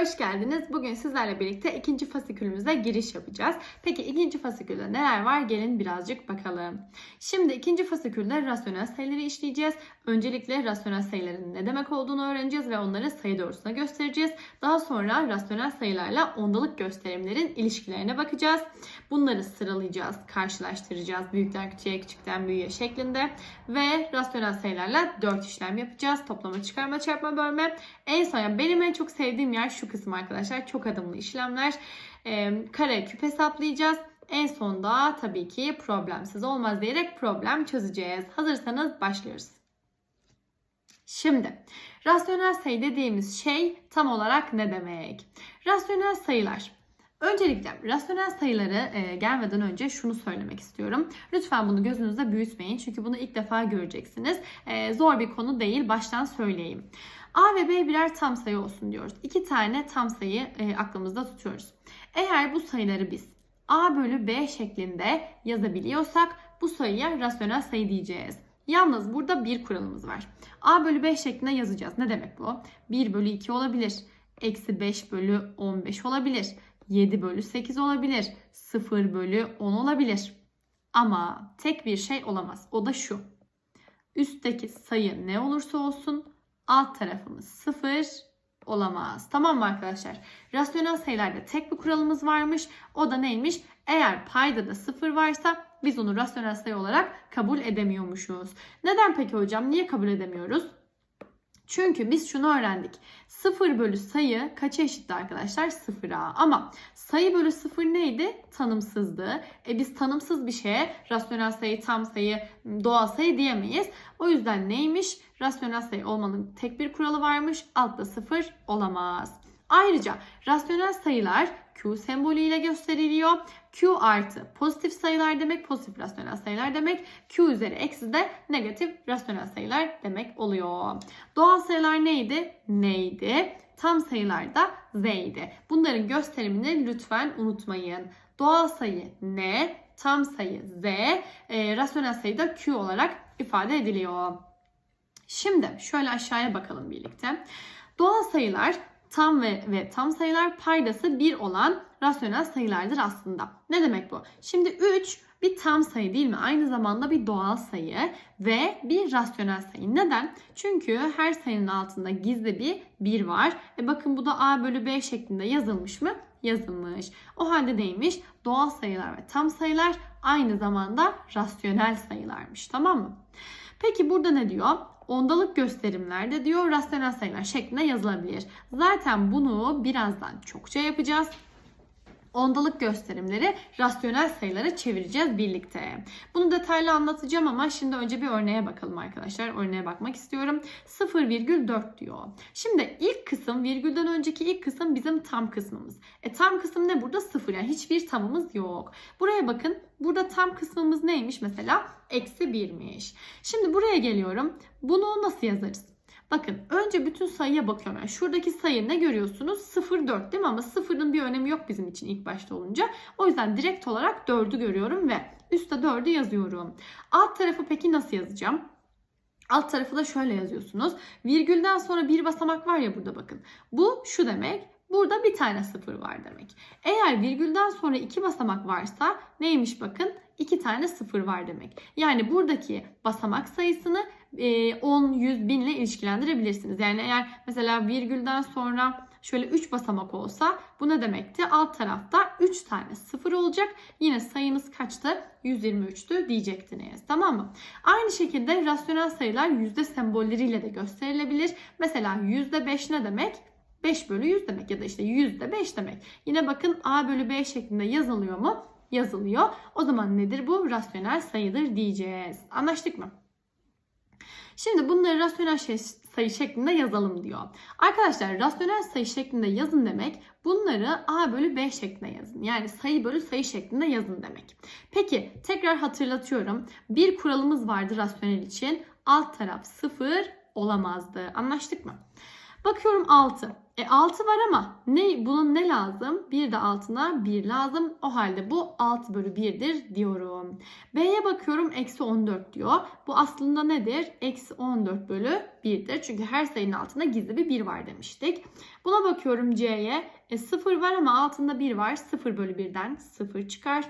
Hoş geldiniz. Bugün sizlerle birlikte ikinci fasikülümüze giriş yapacağız. Peki ikinci fasikülde neler var? Gelin birazcık bakalım. Şimdi ikinci fasikülde rasyonel sayıları işleyeceğiz. Öncelikle rasyonel sayıların ne demek olduğunu öğreneceğiz ve onları sayı doğrusuna göstereceğiz. Daha sonra rasyonel sayılarla ondalık gösterimlerin ilişkilerine bakacağız. Bunları sıralayacağız, karşılaştıracağız. Büyükten küçüğe, küçükten büyüğe şeklinde. Ve rasyonel sayılarla 4 işlem yapacağız. Toplama, çıkarma, çarpma, bölme. En son benim en çok sevdiğim yer şu kısım arkadaşlar. Çok adımlı işlemler. Ee, kare küp hesaplayacağız. En sonda tabii ki problemsiz olmaz diyerek problem çözeceğiz. Hazırsanız başlıyoruz. Şimdi rasyonel sayı dediğimiz şey tam olarak ne demek? Rasyonel sayılar. Öncelikle rasyonel sayıları e, gelmeden önce şunu söylemek istiyorum. Lütfen bunu gözünüzde büyütmeyin çünkü bunu ilk defa göreceksiniz. E, zor bir konu değil baştan söyleyeyim. A ve B birer tam sayı olsun diyoruz. İki tane tam sayı e, aklımızda tutuyoruz. Eğer bu sayıları biz A bölü B şeklinde yazabiliyorsak bu sayıya rasyonel sayı diyeceğiz. Yalnız burada bir kuralımız var. A bölü B şeklinde yazacağız. Ne demek bu? 1 bölü 2 olabilir. Eksi 5 bölü 15 olabilir. 7 bölü 8 olabilir. 0 bölü 10 olabilir. Ama tek bir şey olamaz. O da şu. Üstteki sayı ne olursa olsun alt tarafımız 0 olamaz. Tamam mı arkadaşlar? Rasyonel sayılarda tek bir kuralımız varmış. O da neymiş? Eğer payda da 0 varsa biz onu rasyonel sayı olarak kabul edemiyormuşuz. Neden peki hocam? Niye kabul edemiyoruz? Çünkü biz şunu öğrendik. 0 bölü sayı kaça eşitti arkadaşlar? 0'a. Ama sayı bölü 0 neydi? Tanımsızdı. E biz tanımsız bir şeye rasyonel sayı, tam sayı, doğal sayı diyemeyiz. O yüzden neymiş? Rasyonel sayı olmanın tek bir kuralı varmış. Altta 0 olamaz. Ayrıca rasyonel sayılar Q sembolüyle gösteriliyor. Q artı pozitif sayılar demek, pozitif rasyonel sayılar demek. Q üzeri eksi de negatif rasyonel sayılar demek oluyor. Doğal sayılar neydi? Neydi? Tam sayılar da Z'ydi. Bunların gösterimini lütfen unutmayın. Doğal sayı N, tam sayı Z, e, rasyonel sayı da Q olarak ifade ediliyor. Şimdi şöyle aşağıya bakalım birlikte. Doğal sayılar tam ve, ve tam sayılar paydası 1 olan rasyonel sayılardır aslında. Ne demek bu? Şimdi 3 bir tam sayı değil mi? Aynı zamanda bir doğal sayı ve bir rasyonel sayı. Neden? Çünkü her sayının altında gizli bir 1 var. E bakın bu da a bölü b şeklinde yazılmış mı? Yazılmış. O halde neymiş? Doğal sayılar ve tam sayılar aynı zamanda rasyonel sayılarmış. Tamam mı? Peki burada ne diyor? Ondalık gösterimlerde diyor rasyonel sayılar şeklinde yazılabilir. Zaten bunu birazdan çokça yapacağız. Ondalık gösterimleri rasyonel sayılara çevireceğiz birlikte. Bunu detaylı anlatacağım ama şimdi önce bir örneğe bakalım arkadaşlar. Örneğe bakmak istiyorum. 0,4 diyor. Şimdi ilk kısım virgülden önceki ilk kısım bizim tam kısmımız. E tam kısım ne burada? 0 yani hiçbir tamımız yok. Buraya bakın. Burada tam kısmımız neymiş mesela? Eksi 1'miş. Şimdi buraya geliyorum. Bunu nasıl yazarız? Bakın önce bütün sayıya bakıyorum. Yani şuradaki sayı ne görüyorsunuz? 0,4 değil mi? Ama sıfırın bir önemi yok bizim için ilk başta olunca. O yüzden direkt olarak 4'ü görüyorum ve üstte 4'ü yazıyorum. Alt tarafı peki nasıl yazacağım? Alt tarafı da şöyle yazıyorsunuz. Virgülden sonra bir basamak var ya burada bakın. Bu şu demek. Burada bir tane sıfır var demek. Eğer virgülden sonra iki basamak varsa neymiş bakın? iki tane sıfır var demek. Yani buradaki basamak sayısını 10, 100, 1000 ile ilişkilendirebilirsiniz. Yani eğer mesela virgülden sonra şöyle 3 basamak olsa bu ne demekti? Alt tarafta 3 tane sıfır olacak. Yine sayınız kaçtı? 123'tü diyecektiniz. Tamam mı? Aynı şekilde rasyonel sayılar yüzde sembolleriyle de gösterilebilir. Mesela %5 ne demek? 5 bölü 100 demek ya da işte yüzde 5 demek. Yine bakın A bölü B şeklinde yazılıyor mu? Yazılıyor. O zaman nedir bu? Rasyonel sayıdır diyeceğiz. Anlaştık mı? Şimdi bunları rasyonel şey, sayı şeklinde yazalım diyor. Arkadaşlar rasyonel sayı şeklinde yazın demek bunları A bölü B şeklinde yazın. Yani sayı bölü sayı şeklinde yazın demek. Peki tekrar hatırlatıyorum. Bir kuralımız vardı rasyonel için. Alt taraf 0 olamazdı. Anlaştık mı? Bakıyorum 6. E 6 var ama ne bunun ne lazım? Bir de altına 1 lazım. O halde bu 6 bölü 1'dir diyorum. B'ye bakıyorum eksi 14 diyor. Bu aslında nedir? Eksi 14 bölü 1'dir. Çünkü her sayının altında gizli bir 1 var demiştik. Buna bakıyorum C'ye. E 0 var ama altında 1 var. 0 bölü 1'den 0 çıkar.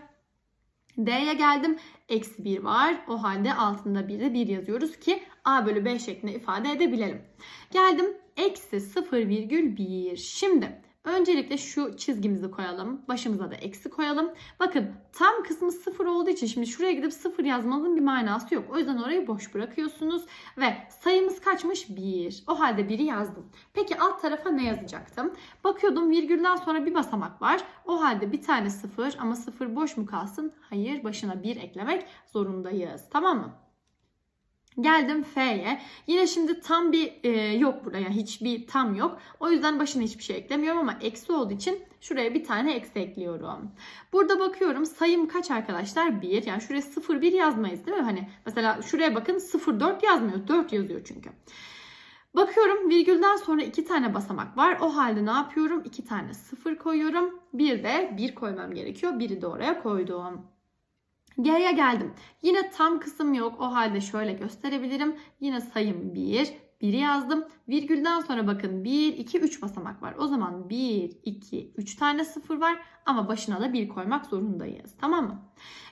D'ye geldim. Eksi 1 var. O halde altında 1'de 1 yazıyoruz ki A bölü B şeklinde ifade edebilelim. Geldim eksi 0,1. Şimdi öncelikle şu çizgimizi koyalım. Başımıza da eksi koyalım. Bakın tam kısmı 0 olduğu için şimdi şuraya gidip 0 yazmanın bir manası yok. O yüzden orayı boş bırakıyorsunuz. Ve sayımız kaçmış? 1. O halde 1'i yazdım. Peki alt tarafa ne yazacaktım? Bakıyordum virgülden sonra bir basamak var. O halde bir tane 0 ama 0 boş mu kalsın? Hayır başına 1 eklemek zorundayız. Tamam mı? Geldim F'ye. Yine şimdi tam bir e, yok burada yani hiçbir tam yok. O yüzden başına hiçbir şey eklemiyorum ama eksi olduğu için şuraya bir tane eksi ekliyorum. Burada bakıyorum sayım kaç arkadaşlar? 1. Yani şuraya 0 1 yazmayız değil mi? Hani mesela şuraya bakın 0 4 yazmıyor. 4 yazıyor çünkü. Bakıyorum virgülden sonra iki tane basamak var. O halde ne yapıyorum? İki tane 0 koyuyorum. Bir de 1 koymam gerekiyor. Biri de oraya koydum. G'ye geldim. Yine tam kısım yok. O halde şöyle gösterebilirim. Yine sayım 1. 1'i yazdım. Virgülden sonra bakın 1, 2, 3 basamak var. O zaman 1, 2, 3 tane 0 var. Ama başına da 1 koymak zorundayız. Tamam mı?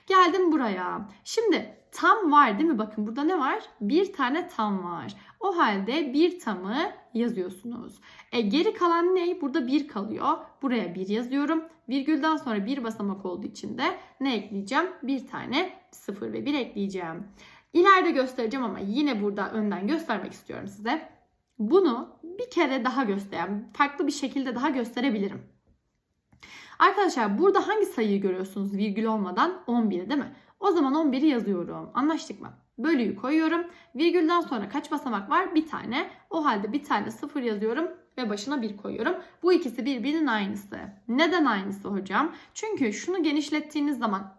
Geldim buraya. Şimdi tam var değil mi? Bakın burada ne var? Bir tane tam var. O halde bir tamı yazıyorsunuz. E, geri kalan ne? Burada 1 kalıyor. Buraya 1 yazıyorum. Virgülden sonra bir basamak olduğu için de ne ekleyeceğim? Bir tane 0 ve 1 ekleyeceğim. İleride göstereceğim ama yine burada önden göstermek istiyorum size. Bunu bir kere daha gösteren, farklı bir şekilde daha gösterebilirim. Arkadaşlar burada hangi sayıyı görüyorsunuz virgül olmadan? 11 değil mi? O zaman 11'i yazıyorum. Anlaştık mı? Bölüyü koyuyorum. Virgülden sonra kaç basamak var? Bir tane. O halde bir tane 0 yazıyorum ve başına 1 koyuyorum. Bu ikisi birbirinin aynısı. Neden aynısı hocam? Çünkü şunu genişlettiğiniz zaman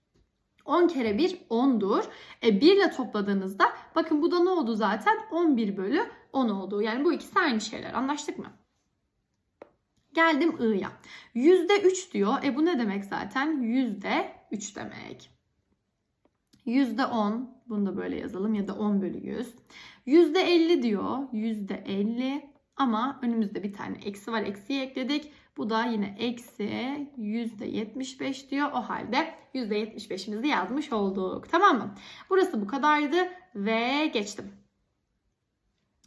10 kere 1 10'dur. E 1 ile topladığınızda bakın bu da ne oldu zaten? 11 bölü 10 oldu. Yani bu ikisi aynı şeyler. Anlaştık mı? Geldim I'ya. %3 diyor. E bu ne demek zaten? %3 demek. %10 bunu da böyle yazalım ya da 10 bölü 100. %50 diyor. %50 ama önümüzde bir tane eksi var. Eksiyi ekledik. Bu da yine eksi %75 diyor. O halde %75'imizi yazmış olduk. Tamam mı? Burası bu kadardı ve geçtim.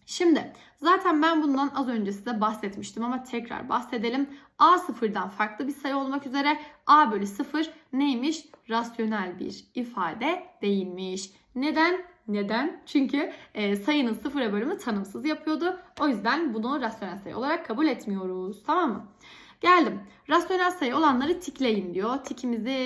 Şimdi zaten ben bundan az önce size bahsetmiştim ama tekrar bahsedelim. A sıfırdan farklı bir sayı olmak üzere A bölü 0 neymiş? Rasyonel bir ifade değilmiş. Neden? Neden? Çünkü e, sayının sıfıra bölümü tanımsız yapıyordu. O yüzden bunu rasyonel sayı olarak kabul etmiyoruz. Tamam mı? Geldim. Rasyonel sayı olanları tikleyin diyor. Tikimizi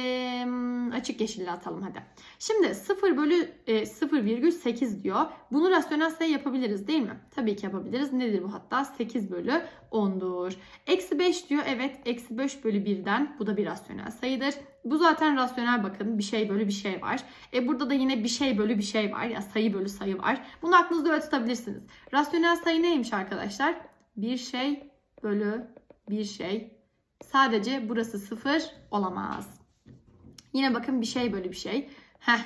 hmm, açık yeşille atalım hadi. Şimdi 0 bölü e, 0,8 diyor. Bunu rasyonel sayı yapabiliriz değil mi? Tabii ki yapabiliriz. Nedir bu hatta? 8 bölü 10'dur. Eksi 5 diyor. Evet eksi 5 bölü 1'den bu da bir rasyonel sayıdır. Bu zaten rasyonel bakın. Bir şey bölü bir şey var. E burada da yine bir şey bölü bir şey var. Ya sayı bölü sayı var. Bunu aklınızda öyle tutabilirsiniz. Rasyonel sayı neymiş arkadaşlar? Bir şey bölü bir şey. Sadece burası sıfır olamaz. Yine bakın bir şey bölü bir şey. Heh,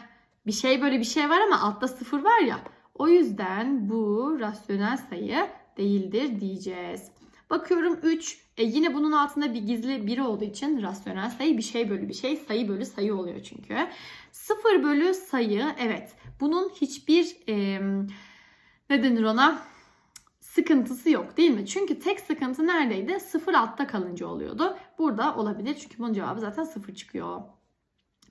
bir şey böyle bir şey var ama altta sıfır var ya. O yüzden bu rasyonel sayı değildir diyeceğiz. Bakıyorum 3. E yine bunun altında bir gizli 1 olduğu için rasyonel sayı bir şey bölü bir şey sayı bölü sayı oluyor çünkü. 0 bölü sayı evet bunun hiçbir e, ne denir ona sıkıntısı yok değil mi? Çünkü tek sıkıntı neredeydi? 0 altta kalınca oluyordu. Burada olabilir çünkü bunun cevabı zaten 0 çıkıyor.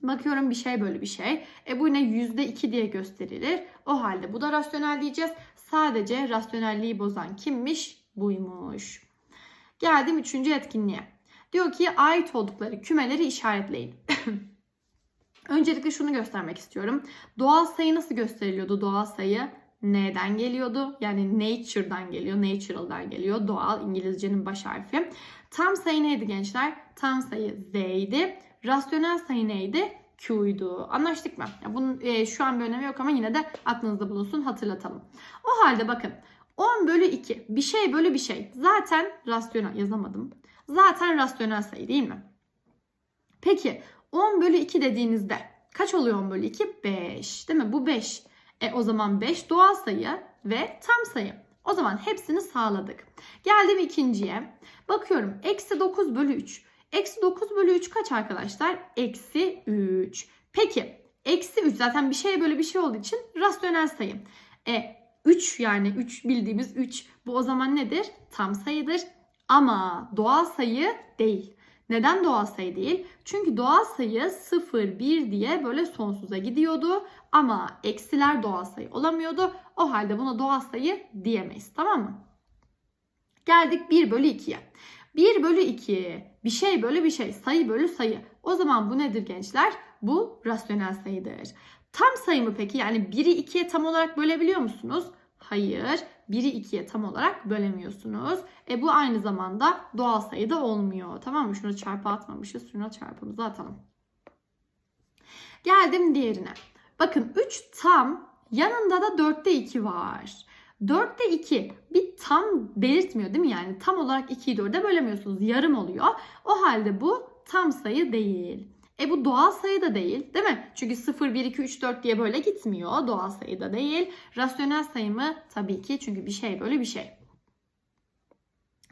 Bakıyorum bir şey bölü bir şey. E bu yine %2 diye gösterilir. O halde bu da rasyonel diyeceğiz. Sadece rasyonelliği bozan kimmiş? Buymuş. Geldim üçüncü etkinliğe. Diyor ki ait oldukları kümeleri işaretleyin. Öncelikle şunu göstermek istiyorum. Doğal sayı nasıl gösteriliyordu doğal sayı? N'den geliyordu. Yani nature'dan geliyor. Natural'dan geliyor. Doğal İngilizcenin baş harfi. Tam sayı neydi gençler? Tam sayı Z'ydi. Rasyonel sayı neydi? Q'ydu. Anlaştık mı? Ya bunun e, şu an bir önemi yok ama yine de aklınızda bulunsun hatırlatalım. O halde bakın 10 bölü 2 bir şey bölü bir şey. Zaten rasyonel yazamadım. Zaten rasyonel sayı değil mi? Peki 10 bölü 2 dediğinizde kaç oluyor 10 bölü 2? 5 değil mi? Bu 5. E o zaman 5 doğal sayı ve tam sayı. O zaman hepsini sağladık. Geldim ikinciye. Bakıyorum eksi 9 bölü 3. Eksi 9 bölü 3 kaç arkadaşlar? Eksi 3. Peki eksi 3 zaten bir şey böyle bir şey olduğu için rasyonel sayı. E 3 yani 3 bildiğimiz 3 bu o zaman nedir? Tam sayıdır ama doğal sayı değil. Neden doğal sayı değil? Çünkü doğal sayı 0, 1 diye böyle sonsuza gidiyordu. Ama eksiler doğal sayı olamıyordu. O halde buna doğal sayı diyemeyiz. Tamam mı? Geldik 1 bölü 2'ye. 1 bölü 2 bir şey bölü bir şey sayı bölü sayı. O zaman bu nedir gençler? Bu rasyonel sayıdır. Tam sayı mı peki? Yani 1'i 2'ye tam olarak bölebiliyor musunuz? Hayır. 1'i 2'ye tam olarak bölemiyorsunuz. E bu aynı zamanda doğal sayı da olmuyor. Tamam mı? Şunu çarpı atmamışız. Şuna çarpımızı atalım. Geldim diğerine. Bakın 3 tam yanında da 4'te 2 var. 4'te 2 bir tam belirtmiyor değil mi? Yani tam olarak 2'yi 4'e bölemiyorsunuz. Yarım oluyor. O halde bu tam sayı değil. E bu doğal sayı da değil değil mi? Çünkü 0, 1, 2, 3, 4 diye böyle gitmiyor. Doğal sayı da değil. Rasyonel sayı mı? Tabii ki çünkü bir şey böyle bir şey.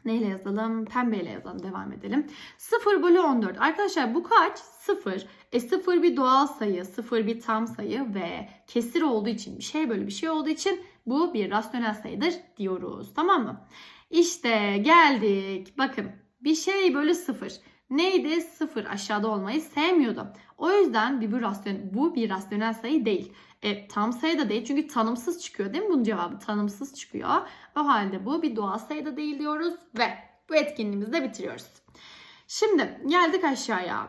Neyle yazalım? Pembeyle yazalım. Devam edelim. 0 bölü 14. Arkadaşlar bu kaç? 0. E 0 bir doğal sayı, 0 bir tam sayı ve kesir olduğu için bir şey bölü bir şey olduğu için bu bir rasyonel sayıdır diyoruz. Tamam mı? İşte geldik. Bakın bir şey bölü 0. Neydi? 0 aşağıda olmayı sevmiyordu. O yüzden bir, bir rasyon, bu bir rasyonel sayı değil. E, tam sayı da değil çünkü tanımsız çıkıyor değil mi bunun cevabı? Tanımsız çıkıyor. O halde bu bir doğal sayı da değil diyoruz ve bu etkinliğimizi de bitiriyoruz. Şimdi geldik aşağıya.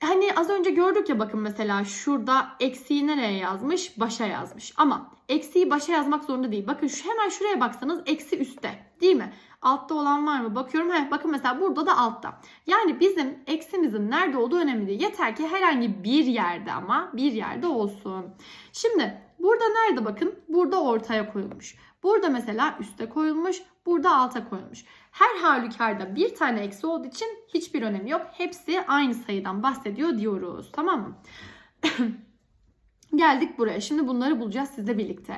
Hani az önce gördük ya bakın mesela şurada eksiği nereye yazmış? Başa yazmış. Ama eksiği başa yazmak zorunda değil. Bakın şu hemen şuraya baksanız eksi üstte? Altta olan var mı? Bakıyorum. Heh, bakın mesela burada da altta. Yani bizim eksimizin nerede olduğu önemli değil. Yeter ki herhangi bir yerde ama bir yerde olsun. Şimdi burada nerede bakın? Burada ortaya koyulmuş. Burada mesela üste koyulmuş. Burada alta koyulmuş. Her halükarda bir tane eksi olduğu için hiçbir önemi yok. Hepsi aynı sayıdan bahsediyor diyoruz. Tamam mı? Geldik buraya. Şimdi bunları bulacağız sizle birlikte.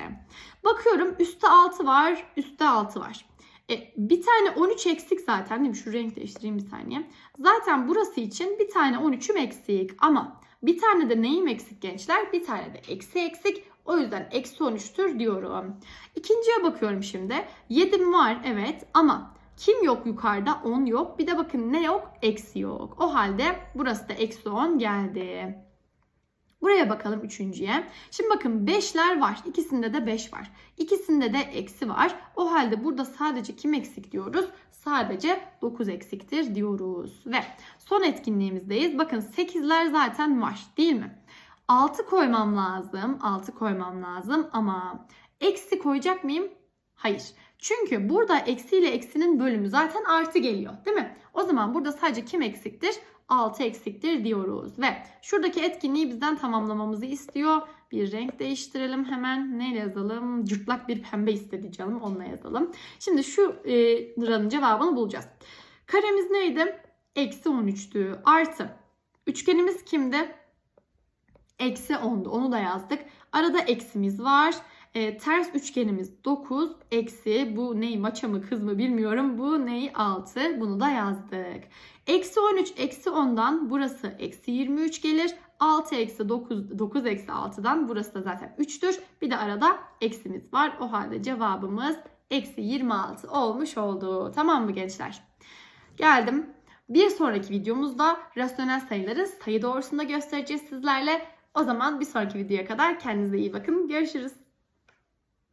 Bakıyorum üstte 6 var, üstte 6 var. E, bir tane 13 eksik zaten değil mi? Şu renk değiştireyim bir saniye. Zaten burası için bir tane 13'üm eksik ama bir tane de neyim eksik gençler? Bir tane de eksi eksik. O yüzden eksi 13'tür diyorum. İkinciye bakıyorum şimdi. 7'm var evet ama kim yok yukarıda? 10 yok. Bir de bakın ne yok? Eksi yok. O halde burası da eksi 10 geldi. Buraya bakalım üçüncüye. Şimdi bakın 5'ler var. İkisinde de 5 var. İkisinde de eksi var. O halde burada sadece kim eksik diyoruz? Sadece 9 eksiktir diyoruz. Ve son etkinliğimizdeyiz. Bakın 8'ler zaten var değil mi? 6 koymam lazım. 6 koymam lazım ama eksi koyacak mıyım? Hayır. Çünkü burada eksi ile eksinin bölümü zaten artı geliyor değil mi? O zaman burada sadece kim eksiktir? 6 eksiktir diyoruz. Ve şuradaki etkinliği bizden tamamlamamızı istiyor. Bir renk değiştirelim hemen. Neyle yazalım? Cırtlak bir pembe istedi canım. Onunla yazalım. Şimdi şu e, cevabını bulacağız. Karemiz neydi? Eksi 13'tü. Artı. Üçgenimiz kimdi? Eksi 10'du. Onu da yazdık. Arada eksimiz var. E, ters üçgenimiz 9 eksi bu ney maça mı kız mı bilmiyorum. Bu ney 6 bunu da yazdık. Eksi 13 eksi 10'dan burası eksi 23 gelir. 6 eksi 9, 9 eksi 6'dan burası da zaten 3'tür. Bir de arada eksimiz var. O halde cevabımız eksi 26 olmuş oldu. Tamam mı gençler? Geldim. Bir sonraki videomuzda rasyonel sayıları sayı doğrusunda göstereceğiz sizlerle. O zaman bir sonraki videoya kadar kendinize iyi bakın. Görüşürüz.